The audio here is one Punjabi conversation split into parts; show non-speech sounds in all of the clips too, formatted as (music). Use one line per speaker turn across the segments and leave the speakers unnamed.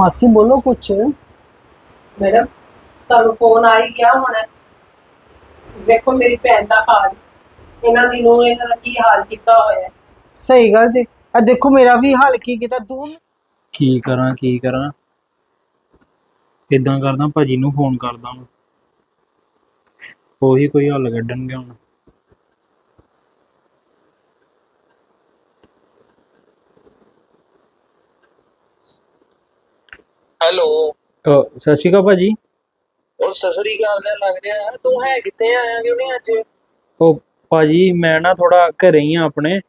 ਮਾਸੀ ਬੋਲੋ ਕੁਛ।
ਮੈਡਮ ਤੁਹਾਨੂੰ ਫੋਨ ਆ ਹੀ ਗਿਆ ਹੋਣਾ। ਵੇਖੋ ਮੇਰੀ ਭੈਣ ਦਾ ਹਾਲ। ਇਹਨਾਂ ਦੀ ਨੂੰ ਇਹਨਾਂ ਦਾ ਕੀ ਹਾਲ ਕੀਤਾ ਹੋਇਆ ਹੈ।
ਸਹੀ ਗੱਲ ਜੀ। ਆ ਦੇਖੋ ਮੇਰਾ ਵੀ ਹਾਲ ਕੀ ਕੀਤਾ। ਤੂੰ?
ਕੀ ਕਰਾਂ ਕੀ ਕਰਾਂ? ਇਦਾਂ ਕਰਦਾ ਭਾਜੀ ਨੂੰ ਫੋਨ ਕਰਦਾ ਹੁਣ ਉਹੀ ਕੋਈ ਹੱਲ ਕੱਢਣਗੇ ਹੁਣ।
ਹੈਲੋ।
ਅਹ ਸਤਿ ਸ਼੍ਰੀ ਅਕਾਲ ਭਾਜੀ।
ਉਹ ਸਸਰੀ ਗੱਲ ਦਾ ਲੱਗ ਰਿਹਾ। ਤੂੰ ਹੈ ਕਿੱਥੇ ਆਇਆ ਕਿਉਂ ਨਹੀਂ ਅੱਜ?
ਉਹ ਭਾਜੀ ਮੈਂ ਨਾ ਥੋੜਾ ਘਰੇ ਹੀ ਆ ਆਪਣੇ।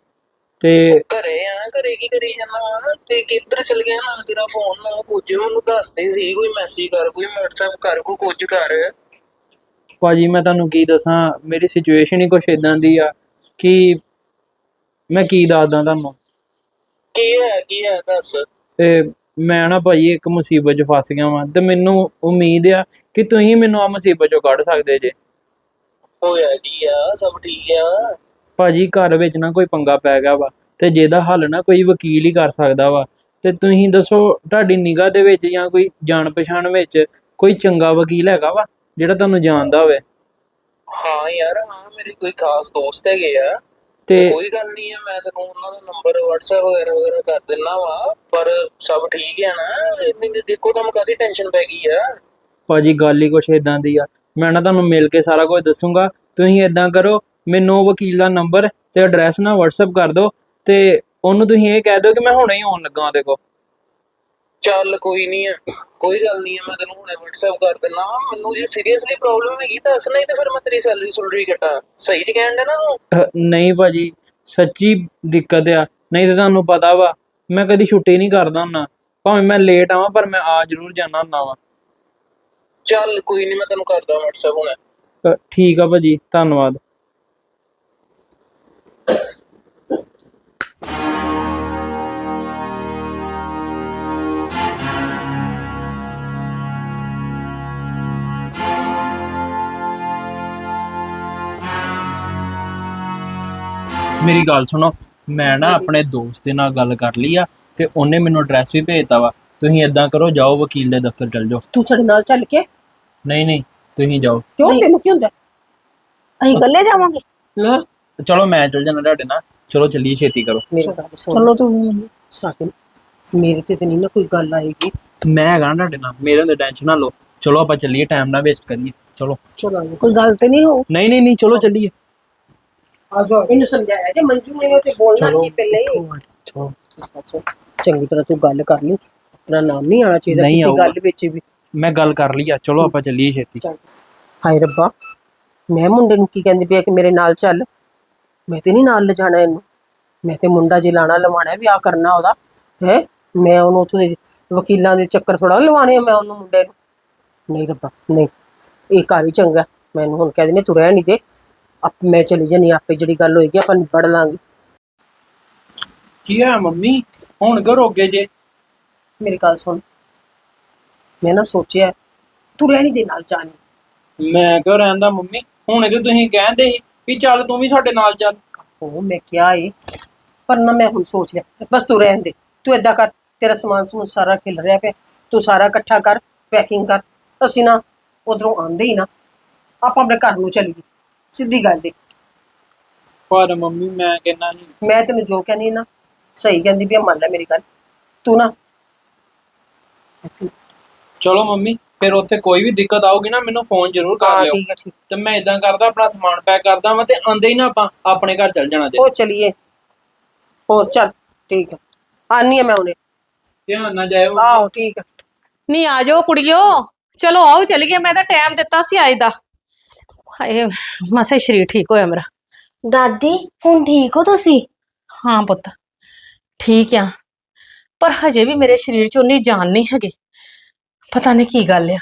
ਤੇ
ਘਰੇ ਆ? ਘਰੇ ਕੀ ਕਰੀ ਜਾਂਦਾ ਤੇ ਕਿੱਧਰ ਚਲ ਗਿਆ ਨਾ ਤੇਰਾ ਫੋਨ ਨਾ ਕੁਝ ਮੈਨੂੰ ਦੱਸਦੇ ਸੀ। ਕੋਈ ਮੈਸੇਜ ਕਰ ਕੋਈ WhatsApp ਕਰ ਕੋਈ ਕੁਝ ਕਰ।
ਭਾਜੀ ਮੈਂ ਤੁਹਾਨੂੰ ਕੀ ਦੱਸਾਂ? ਮੇਰੀ ਸਿਚੁਏਸ਼ਨ ਹੀ ਕੁਛ ਇਦਾਂ ਦੀ ਆ ਕਿ ਮੈਂ ਕੀ ਦੱਸਦਾ ਤੁਹਾਨੂੰ?
ਕੀ ਹੈ ਕੀ ਹੈ ਦੱਸ।
ਤੇ ਮੈਂ ਨਾ ਭਾਜੀ ਇੱਕ ਮੁਸੀਬਤ 'ਚ ਫਸ ਗਿਆ ਵਾਂ ਤੇ ਮੈਨੂੰ ਉਮੀਦ ਆ ਕਿ ਤੁਸੀਂ ਮੈਨੂੰ ਆ ਮੁਸੀਬਤ 'ਚੋਂ ਕੱਢ ਸਕਦੇ ਜੇ।
ਹੋਇਆ ਕੀ ਆ? ਸਭ ਠੀਕ ਆ?
ਭਾਜੀ ਘਰ ਵਿੱਚ ਨਾ ਕੋਈ ਪੰਗਾ ਪੈ ਗਿਆ ਵਾ ਤੇ ਜਿਹਦਾ ਹੱਲ ਨਾ ਕੋਈ ਵਕੀਲ ਹੀ ਕਰ ਸਕਦਾ ਵਾ। ਤੇ ਤੁਸੀਂ ਦੱਸੋ ਤੁਹਾਡੀ ਨਿਗਾਹ ਦੇ ਵਿੱਚ ਜਾਂ ਕੋਈ ਜਾਣ ਪਛਾਣ ਵਿੱਚ ਕੋਈ ਚੰਗਾ ਵਕੀਲ ਹੈਗਾ ਵਾ ਜਿਹੜਾ ਤੁਹਾਨੂੰ ਜਾਣਦਾ ਹੋਵੇ?
ਹਾਂ ਯਾਰ ਹਾਂ ਮੇਰੇ ਕੋਈ ਖਾਸ ਦੋਸਤ ਹੈਗੇ ਆ।
ਤੇ
ਕੋਈ ਗੱਲ ਨਹੀਂ ਆ ਮੈਂ ਤੈਨੂੰ ਉਹਨਾਂ ਦਾ ਨੰਬਰ WhatsApp ਵਗੈਰਾ ਵਗੈਰਾ ਕਰ ਦਿੰਦਾ ਵਾ ਪਰ ਸਭ ਠੀਕ ਹੈ ਨਾ ਇੰਨੀ ਦੇਖੋ ਤੁਹਾਨੂੰ ਕਾਦੀ ਟੈਨਸ਼ਨ ਪੈ ਗਈ ਆ?
ਭਾਜੀ ਗੱਲ ਹੀ ਕੁਛ ਇਦਾਂ ਦੀ ਆ ਮੈਂ ਨਾ ਤੁਹਾਨੂੰ ਮਿਲ ਕੇ ਸਾਰਾ ਕੁਝ ਦੱਸੂਗਾ ਤੁਸੀਂ ਇਦਾਂ ਕਰੋ ਮੈਨੂੰ ਵਕੀਲ ਦਾ ਨੰਬਰ ਤੇ ਐਡਰੈਸ ਨਾ WhatsApp ਕਰ ਦਿਓ ਤੇ ਉਹਨੂੰ ਤੁਸੀਂ ਇਹ ਕਹਿ ਦਿਓ ਕਿ ਮੈਂ ਹੁਣੇ ਹੀ ਆਉਣ ਲੱਗਾ ਉਹਦੇ ਕੋਲ
ਚੱਲ ਕੋਈ ਨਹੀਂ ਆ ਕੋਈ ਗੱਲ ਨਹੀਂ ਆ ਮੈਂ ਤੈਨੂੰ ਹੁਣੇ WhatsApp ਕਰ ਦਿੰਦਾ ਵਾਂ। ਮੈਨੂੰ ਜੇ ਸੀਰੀਅਸਲੀ ਪ੍ਰੋਬਲਮ ਹੈਗੀ ਦੱਸ ਨਹੀਂ ਤੇ ਫਿਰ ਮੈਂ ਤੇਰੀ ਸੈਲਰੀ ਸੁਲਰੀ ਕੱਟਾਂ। ਸਹੀ ਚ ਕਹਿਣ ਦੇ ਨਾ ਉਹ
ਅਹ ਨਹੀਂ ਭਾਜੀ ਸੱਚੀ ਦਿੱਕਤ ਆ ਨਹੀਂ ਤੇ ਤੁਹਾਨੂੰ ਪਤਾ ਵਾ ਮੈਂ ਕਦੀ ਛੁੱਟੀ ਨਹੀਂ ਕਰਦਾ ਹੁੰਦਾ ਭਾਵੇਂ ਮੈਂ ਲੇਟ ਆਵਾਂ ਪਰ ਮੈਂ ਆ ਜ਼ਰੂਰ ਜਾਣਾ ਹੁੰਦਾ ਵਾ।
ਚੱਲ ਕੋਈ ਨਹੀਂ ਮੈਂ ਤੈਨੂੰ ਕਰਦਾ WhatsApp ਹੁਣੇ।
ਅਹ ਠੀਕ ਆ ਭਾਜੀ ਧੰਨਵਾਦ। ਮੇਰੀ ਗੱਲ ਸੁਣੋ ਮੈਂ ਨਾ ਆਪਣੇ ਦੋਸਤ ਦੇ ਨਾਲ ਗੱਲ ਕਰ ਲਈ ਆ ਤੇ ਉਹਨੇ ਮੈਨੂੰ ਐਡਰੈਸ ਵੀ ਭੇਜਤਾ ਵਾ। ਤੁਸੀਂ ਇਦਾਂ ਕਰੋ ਜਾਓ ਵਕੀਲ ਦੇ ਦਫ਼ਤਰ ਚਲ ਜਾਓ।
ਤੂੰ ਸਾਡੇ ਨਾਲ ਚੱਲ ਕੇ?
ਨਹੀਂ ਨਹੀਂ ਤੁਸੀਂ ਜਾਓ।
ਕਿਉਂ? ਤੈਨੂੰ ਕੀ ਹੁੰਦਾ?
ਅਸੀਂ ਇਕੱਲੇ ਜਾਵਾਂਗੇ।
ਲੈ
ਚਲੋ ਮੈਂ ਚਲ ਜਾਣਾ ਤੁਹਾਡੇ ਨਾਲ। ਚਲੋ ਚੱਲੀਏ ਛੇਤੀ ਕਰੋ।
ਮੇਰੀ ਗੱਲ ਸੁਣ।
ਚਲੋ ਤੂੰ
ਸਾਕਿਨ ਮੇਰੇ ਤੇ ਤਾਂ ਨਹੀਂ ਨਾ ਕੋਈ ਗੱਲ ਆਏਗੀ।
ਮੈਂ ਹੈਗਾ ਨਾ ਤੁਹਾਡੇ ਨਾਲ। ਮੇਰੇ ਹੁੰਦੇ ਟੈਨਸ਼ਨ ਨਾ ਲਓ। ਚਲੋ ਆਪਾਂ ਚੱਲੀਏ ਟਾਈਮ ਨਾਲ ਵੇਸਟ ਕਰੀਏ। ਚਲੋ।
ਚਲਾਂਗੇ
ਕੋਈ ਗੱਲ ਤੇ ਨਹੀਂ ਹੋ
ਨਹੀਂ ਨਹੀਂ ਨਹੀਂ ਚਲੋ ਚੱਲੀਏ।
ਆ ਜਾਓ ਇਹਨੂੰ ਸਮਝਾਇਆ ਜੇ ਮੰਜੂ ਨੇ ਤੇ ਬੋਲਣਾ
ਚਲੋ
ਕੀ ਪਹਿਲੇ ਹੀ?
ਚਲੋ
ਅੱਛਾ, ਚੰਗੀ ਤਰ੍ਹਾਂ ਤੂੰ ਗੱਲ ਕਰ ਲਈ ਤੇਰਾ ਨਾਮ ਨਹੀਂ ਆਣਾ ਚਾਹੀਦਾ
ਨਹੀਂ
ਕਿਸੇ
ਆਊਗਾ।
ਗੱਲ ਵਿੱਚ ਵੀ।
ਮੈਂ ਗੱਲ ਕਰ ਲਈ ਆ ਚਲੋ ਆਪਾਂ ਚੱਲੀਏ ਛੇਤੀ।
ਚੱਲ। ਹਾਏ ਰੱਬਾ ਮੈਂ ਮੁੰਡੇ ਨੂੰ ਕੀ ਕਹਿੰਦੀ ਪਿਆ ਕਿ ਮੇਰੇ ਨਾਲ ਚੱਲ। ਮੈਂ ਤੇ ਨਹੀਂ ਨਾਲ ਲਿਜਾਣਾ ਇਹਨੂੰ। ਮੈਂ ਤੇ ਮੁੰਡਾ ਜੇ ਲਾਣਾ ਲਵਾਣਾ ਵਿਆਹ ਕਰਨਾ ਉਹਦਾ ਹੈ? ਮੈਂ ਉਹਨੂੰ ਉੱਥੋਂ ਦੇ ਵਕੀਲਾਂ ਦੇ ਚੱਕਰ ਥੋੜਾ ਲਵਾਣੇ ਆ ਮੈਂ ਉਹਨੂੰ ਮੁੰਡੇ ਨੂੰ। ਨਹੀਂ ਰੱਬਾ ਨਹੀਂ। ਇਹ ਘਰ ਹੀ ਚੰਗਾ ਮੈਨੂੰ ਹੁਣ ਕਹਿ ਦਿੰਦੇ ਤੂੰ ਰਹਿ ਨਹੀਂ ਦੇ। ਆਪ ਮੈਂ ਚਲੀ ਜਾਨੀ ਆਪੇ ਜਿਹੜੀ ਗੱਲ ਹੋਏਗੀ ਆਪਾਂ ਨਿਬੜ ਲਾਂਗੇ।
ਕੀ ਆ ਮੰਮੀ? ਹੁਣ ਕਿਉਂ ਰੋਕੇ ਜੇ।
ਮੇਰੀ ਗੱਲ ਸੁਣ। ਮੈਂ ਨਾ ਸੋਚਿਆ ਤੂੰ ਰਹਿ ਨਹੀਂ ਦੇ ਨਾਲ ਜਾਣੀ
ਮੈਂ ਕਿਉਂ ਰਹਿੰਦਾ ਮੰਮੀ? ਹੁਣ ਤੇ ਤੁਸੀਂ ਕਹਿੰਦੇ ਸੀ ਵੀ ਚੱਲ ਤੂੰ ਵੀ ਸਾਡੇ ਨਾਲ ਚੱਲ।
ਉਹ ਮੈਂ ਕਿਹਾ ਏ ਪਰ ਨਾ ਮੈਂ ਹੁਣ ਸੋਚ ਲਿਆ ਬਸ ਤੂੰ ਰਹਿਣ ਦੇ। ਤੂੰ ਏਦਾਂ ਕਰ ਤੇਰਾ ਸਮਾਨ ਸਮੂਨ ਸਾਰਾ ਖਿਲ ਰਿਹਾ ਪਿਆ। ਤੂੰ ਸਾਰਾ ਇਕੱਠਾ ਕਰ ਪੈਕਿੰਗ ਕਰ। ਅਸੀਂ ਨਾ ਉਧਰੋਂ ਆਂਦੇ ਹੀ ਨਾ ਆਪਾਂ ਆਪਣੇ ਘਰ ਨੂੰ ਚੱਲੀਏ। ਸਿੱਧੀ ਗੱਲ ਏ।
ਪਰ ਮੰਮੀ ਮੈਂ ਕਹਿੰਦਾ ਸੀ
ਮੈਂ ਤੈਨੂੰ ਜੋ ਕਹਿੰਦੀ ਨਾ ਸਹੀ ਕਹਿੰਦੀ ਵੀ ਆ, ਮੰਨ ਲੈ ਮੇਰੀ ਗੱਲ। ਤੂੰ ਨਾ
ਚਲੋ ਮੰਮੀ ਫਿਰ ਉੱਥੇ ਕੋਈ ਵੀ ਦਿੱਕਤ ਆਊਗੀ ਨਾ ਮੈਨੂੰ ਫੋਨ ਜ਼ਰੂਰ ਕਰ
ਹਾਂ
ਲਿਓ।
ਠੀਕ ਹੈ ਠੀਕ।
ਤੇ ਮੈਂ ਇਦਾਂ ਕਰਦਾ ਆਪਣਾ ਸਮਾਨ ਪੈਕ ਕਰਦਾ ਵਾਂ ਤੇ ਆਂਦੇ ਹੀ ਨਾ ਆਪਾਂ ਆਪਣੇ ਘਰ ਚੱਲ ਜਾਣਾ ਜੇ।
ਉਹ ਚਲੀਏ। ਹੋ ਚੱਲ ਠੀਕ ਹੈ ਆਨੀ ਆ ਮੈਂ ਉਹਨੇ
ਧਿਆਨ ਨਾਲ ਜਾਇਓ।
ਆਹੋ ਠੀਕ ਹੈ
ਨਹੀਂ ਆ ਜਾਓ ਕੁੜੀਓ। ਚਲੋ ਆਓ ਚੱਲ ਗਿਆ ਮੈਂ ਤਾਂ ਟਾਈਮ ਦਿੱਤਾ ਸੀ ਅੱਜ ਦਾ। ਹਾਏ ਮਸੇ ਸ਼ਰੀਰ ਠੀਕ ਹੋਇਆ ਮੇਰਾ।
ਦਾਦੀ ਹੁਣ ਠੀਕ ਹੋ ਤੁਸੀਂ?
ਹਾਂ ਪੁੱਤ ਠੀਕ ਆ। ਪਰ ਹਜੇ ਵੀ ਮੇਰੇ ਸਰੀਰ 'ਚ ਉਨੀ ਜਾਨ ਨਹੀਂ ਹੈਗੀ। ਪਤਾ ਨਹੀਂ ਕੀ ਗੱਲ ਆ।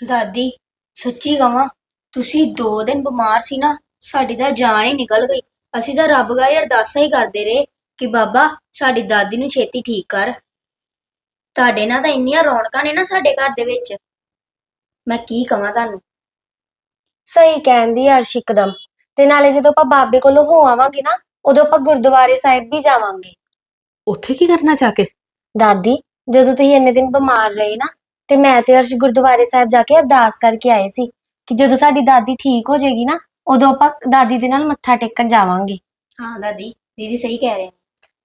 ਦਾਦੀ ਸੱਚੀ ਕਹਾਂ ਤੁਸੀਂ ਦੋ ਦਿਨ ਬਿਮਾਰ ਸੀ ਨਾ ਸਾਡੀ ਤਾਂ ਜਾਨ ਹੀ ਨਿਕਲ ਗਈ। ਅਸੀਂ ਤਾਂ ਰੱਬ ਗਾਰੀ ਅਰਦਾਸਾਂ ਹੀ ਕਰਦੇ ਰਹੇ ਕਿ ਬਾਬਾ ਸਾਡੀ ਦਾਦੀ ਨੂੰ ਛੇਤੀ ਠੀਕ ਕਰ। ਤੁਹਾਡੇ ਨਾਲ ਤਾਂ ਇੰਨੀਆਂ ਰੌਣਕਾਂ ਨੇ ਨਾ ਸਾਡੇ ਘਰ ਦੇ ਵਿੱਚ। ਮੈਂ ਕੀ ਕਹਾਂ ਤੁਹਾਨੂੰ? ਸਹੀ ਕਹਿੰਦੀ ਅਰਸ਼ ਇੱਕਦਮ। ਤੇ ਨਾਲੇ ਜਦੋਂ ਆਪਾਂ ਬਾਬੇ ਕੋਲੋਂ ਹੋ ਆਵਾਂਗੇ ਨਾ ਉਦੋਂ ਆਪਾਂ ਗੁਰਦੁਆਰੇ ਸਾਹਿਬ ਵੀ ਜਾਵਾਂਗੇ।
ਉੱਥੇ ਕੀ ਕਰਨਾ ਜਾ ਕੇ?
ਦਾਦੀ
ਜਦੋਂ ਤੁਸੀਂ ਇੰਨੇ ਦਿਨ ਬਿਮਾਰ ਰਹੇ ਨਾ ਤੇ ਮੈਂ ਤੇ ਅਰਸ਼ ਗੁਰਦੁਆਰੇ ਸਾਹਿਬ ਜਾ ਕੇ ਅਰਦਾਸ ਕਰਕੇ ਆਏ ਸੀ ਕਿ ਜਦੋਂ ਸਾਡੀ ਦਾਦੀ ਠੀਕ ਹੋ ਜਾਏਗੀ ਨਾ ਉਦੋਂ ਆਪਾਂ ਦਾਦੀ ਦੇ ਨਾਲ ਮੱਥਾ ਟੇਕਣ ਜਾਵਾਂਗੇ।
ਹਾਂ ਦਾਦੀ ਦੀਦੀ ਸਹੀ ਕਹਿ ਰਹੇ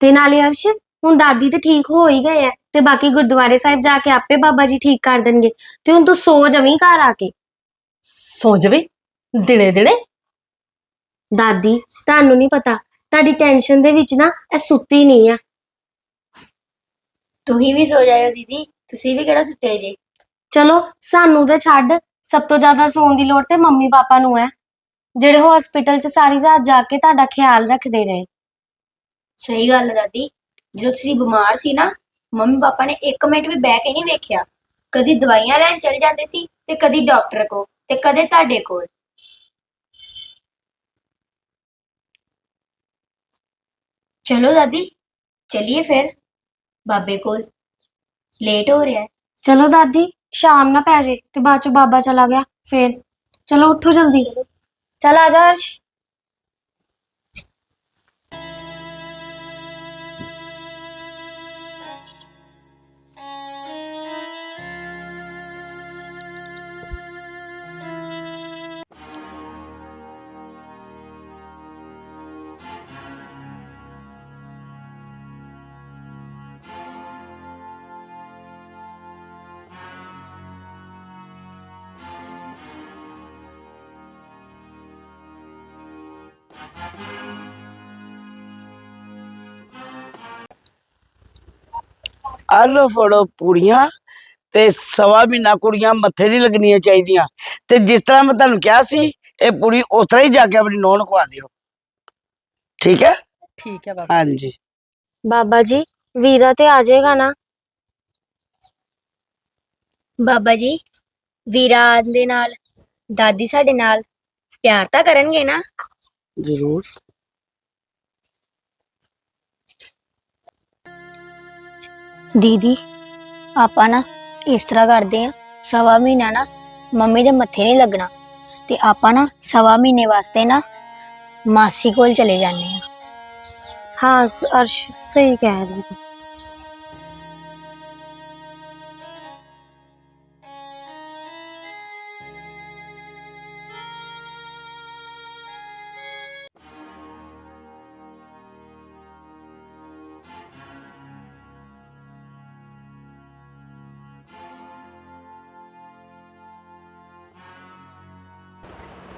ਤੇ ਨਾਲੇ ਅਰਸ਼ ਹੁਣ ਦਾਦੀ ਤੇ ਠੀਕ ਹੋ ਹੀ ਗਏ ਐ ਤੇ ਬਾਕੀ ਗੁਰਦੁਆਰੇ ਸਾਹਿਬ ਜਾ ਕੇ ਆਪੇ ਬਾਬਾ ਜੀ ਠੀਕ ਕਰ ਦੇਣਗੇ। ਤੇ ਹੁਣ ਤੂੰ ਸੋ ਜਾਵੀਂ ਘਰ ਆ ਕੇ।
ਸੌਂ ਜਾਵੇ? ਦਿਨੇ ਦਿਨੇ
ਦਾਦੀ ਤੁਹਾਨੂੰ ਨਹੀਂ ਪਤਾ ਤੁਹਾਡੀ ਟੈਨਸ਼ਨ ਦੇ ਵਿੱਚ ਨਾ ਇਹ ਸੁੱਤੀ ਨਹੀਂ ਆ।
ਤੁਸੀਂ ਵੀ ਸੋ ਜਾਇਓ ਦੀਦੀ ਤੁਸੀਂ ਵੀ ਕਿਹੜਾ ਸੁੱਤੇ ਜੇ?
ਚਲੋ ਸਾਨੂੰ ਤਾਂ ਛੱਡ ਸਭ ਤੋਂ ਜ਼ਿਆਦਾ ਸੌਣ ਦੀ ਲੋੜ ਤੇ ਮੰਮੀ ਪਾਪਾ ਨੂੰ ਹੈ। ਜਿਹੜੇ ਹਸਪੀਟਲ 'ਚ ਸਾਰੀ ਰਾਤ ਜਾ ਕੇ ਤੁਹਾਡਾ ਖਿਆਲ ਰੱਖਦੇ ਰਹੇ।
ਸਹੀ ਗੱਲ ਹੈ ਦਾਦੀ ਜਦੋਂ ਤੁਸੀਂ ਬਿਮਾਰ ਸੀ ਨਾ ਮੰਮੀ ਪਾਪਾ ਨੇ 1 ਮਿੰਟ ਵੀ ਬਹਿ ਕੇ ਨਹੀਂ ਵੇਖਿਆ। ਕਦੀ ਦਵਾਈਆਂ ਲੈਣ ਚਲ ਜਾਂਦੇ ਸੀ ਤੇ ਕਦੀ ਡਾਕਟਰ ਕੋ ਤੇ ਕਦੇ ਤੁਹਾਡੇ ਕੋਲ। ਚਲੋ ਦਾਦੀ ਚਲਿਏ ਫਿਰ ਬਾਬੇ ਕੋਲ ਲੇਟ ਹੋ ਰਿਹਾ ਹੈ
ਚਲੋ ਦਾਦੀ ਸ਼ਾਮ ਨਾ ਪੈ ਜੇ ਤੇ ਬਾਅਦ 'ਚ ਬਾਬਾ ਚਲਾ ਗਿਆ ਫੇਰ ਚਲੋ ਉੱਠੋ ਜਲਦੀ ਚਲ ਆ ਜਾ ਅਰਸ਼
ਲਓ ਫੜੋ ਪੂੜੀਆਂ ਤੇ ਸਵਾ ਮਹੀਨਾ ਕੁੜੀਆਂ ਮੱਥੇ ਨਹੀਂ ਲੱਗਣੀਆਂ ਚਾਹੀਦੀਆਂ। ਤੇ ਜਿਸ ਤਰ੍ਹਾਂ ਮੈਂ ਤੁਹਾਨੂੰ ਕਿਹਾ ਸੀ ਇਹ ਪੂੜੀ ਉਸ ਤਰ੍ਹਾਂ ਹੀ ਜਾ ਕੇ ਆਪਣੀ ਨੌਂ ਨੂੰ ਖਵਾ ਦਿਓ। ਠੀਕ ਹੈ?
ਠੀਕ ਹੈ ਬਾਬਾ
ਹਾਂਜੀ।
ਬਾਬਾ ਜੀ ਵੀਰਾ ਤੇ ਆ ਜਾਏਗਾ ਨਾ?
ਬਾਬਾ ਜੀ ਵੀਰਾ ਦੇ ਨਾਲ ਦਾਦੀ ਸਾਡੇ ਨਾਲ ਪਿਆਰ ਤਾਂ ਕਰਨਗੇ ਨਾ?
ਜ਼ਰੂਰ।
ਦੀਦੀ, ਆਪਾਂ ਨਾ ਇਸ ਤਰ੍ਹਾਂ ਕਰਦੇ ਆ ਸਵਾ ਮਹੀਨਾ ਨਾ ਮੰਮੀ ਦੇ ਮੱਥੇ ਨਹੀਂ ਲੱਗਣਾ ਤੇ ਆਪਾਂ ਨਾ ਸਵਾ ਮਹੀਨੇ ਵਾਸਤੇ ਨਾ ਮਾਸੀ ਕੋਲ ਚਲੇ ਜਾਂਦੇ ਆ
ਹਾਂ, ਅਰਸ਼, ਸਹੀ ਕਹਿ ਰਹੀ ਤੂੰ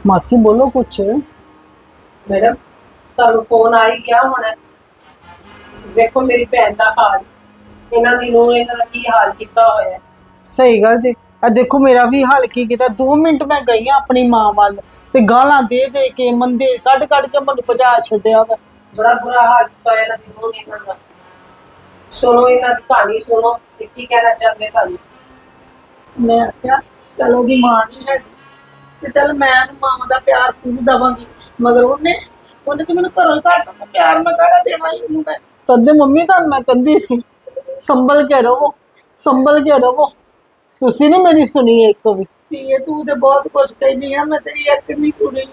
ਮਾਸੀ ਬੋਲੋ ਕੁਛ।
ਮੈਡਮ ਤੁਹਾਨੂੰ ਫੋਨ ਆ ਹੀ ਗਿਆ ਹੋਣਾ। ਵੇਖੋ ਮੇਰੀ ਭੈਣ ਦਾ ਹਾਲ। ਇਹਨਾਂ ਦੀ ਨੂੰ ਇਹਨਾਂ ਦਾ ਕੀ ਹਾਲ ਕੀਤਾ ਹੋਇਆ। ਹੈ।
ਸਹੀ ਗੱਲ ਜੀ। ਆ ਦੇਖੋ ਮੇਰਾ ਵੀ ਹਾਲ ਕੀ ਕੀਤਾ। 2 ਮਿੰਟ ਮੈਂ ਗਈ ਆ ਆਪਣੀ ਮਾਂ ਵੱਲ ਤੇ ਗਾਲਾਂ ਦੇ ਦੇ ਕੇ ਮੰਦੇ ਕੱਢ ਕੱਢ ਕੇ ਮੈਨੂੰ ਭਜਾ ਛੱਡਿਆ ਵਾ।
ਬੜਾ ਬੁਰਾ ਹਾਲ ਕੀਤਾ ਇਹਨਾਂ ਦੀ ਨੂੰ ਇਹਨਾਂ ਦਾ। ਸੁਣੋ ਇਹਨਾਂ ਦੀ ਕਹਾਣੀ ਸੁਣੋ। ਤੇ ਕੀ ਕਹਿਣਾ ਚਾਹੁੰਦੇ ਤੁਹਾਨੂੰ?
ਮੈਂ ਆਖਿਆ ਚਲ ਉਹਦੀ ਮਾਂ ਨਹੀਂ ਹੈ। ਤੇ ਚਲ ਮੈਂ ਉਹਨੂੰ ਮਾਂ ਦਾ ਪਿਆਰ ਪੂਰ ਦਵਾਂਗੀ ਮਗਰ ਉਹਨੇ ਉਹਨੇ ਤੇ ਮੈਨੂੰ ਘਰੋਂ ਹੀ ਕੱਢਤਾ ਤੇ ਪਿਆਰ ਮੈਂ ਕਾਹਦਾ ਦੇਣਾ ਸੀ ਉਹਨੂੰ ਮੈਂ?
ਤਦੇ ਮੰਮੀ ਤਾਂ ਮੈਂ ਕੰਦੀ ਸੀ। ਸੰਭਲ ਕੇ ਰਹੋ ਸੰਭਲ ਕੇ ਰਹੋ। ਤੁਸੀਂ ਨਹੀਂ ਮੇਰੀ ਸੁਣੀ ਇੱਕ ਵੀ।
ਧੀਏ ਤੂੰ ਤੇ ਬਹੁਤ ਕੁਝ ਕਹਿਨੀ ਆ ਮੈਂ ਤੇਰੀ ਇੱਕ ਨਹੀਂ ਸੁਣੀ।